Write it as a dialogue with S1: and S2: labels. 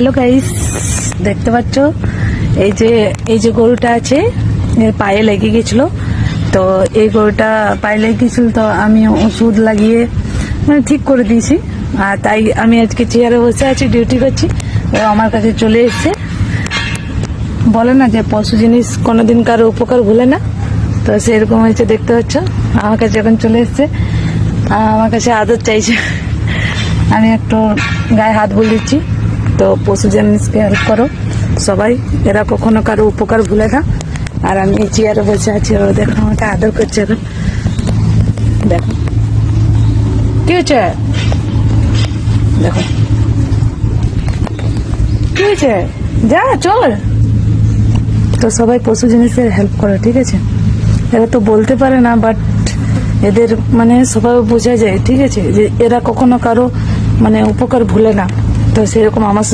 S1: Hello guys দেখতে পাচ্ছ? এই যে এই যে গরুটা আছে এর পায়ে লেগে গেছিল। তো এই গরুটা পায়ে লেগে গেছিল, তো আমি ওষুধ লাগিয়ে মানে ঠিক করে দিয়েছি। আর তাই আমি আজকে চেয়ারে বসে আছি ডিউটি করছি। ও আমার কাছে চলে এসছে। বলে না যে পশু জিনিস কোনোদিন কারও উপকার ভুলে না। তো সেরকম হয়েছে, দেখতে পাচ্ছ? আমার কাছে এখন চলে এসছে। আমার কাছে আদর চাইছে। আমি একটু গায়ে হাত বলে দিচ্ছি তো পশু জিনিসকে হেল্প করো। সবাই এরা কখনো কারও উপকার ভুলে না। আর আমি এই চেয়ারে বসে আছি ও দেখো আমাকে আদর করছে এখন দেখো। কি হয়েছে? দেখো। কি হয়েছে? যা চল। তো সবাই পশু জিনিসের হেল্প করে ঠিক আছে? এরা তো বলতে পারে না বাট এদের মানে সবাই বোঝা যায় ঠিক আছে? যে এরা কখনো কারও মানে উপকার ভুলে না। তো সেরকম আমার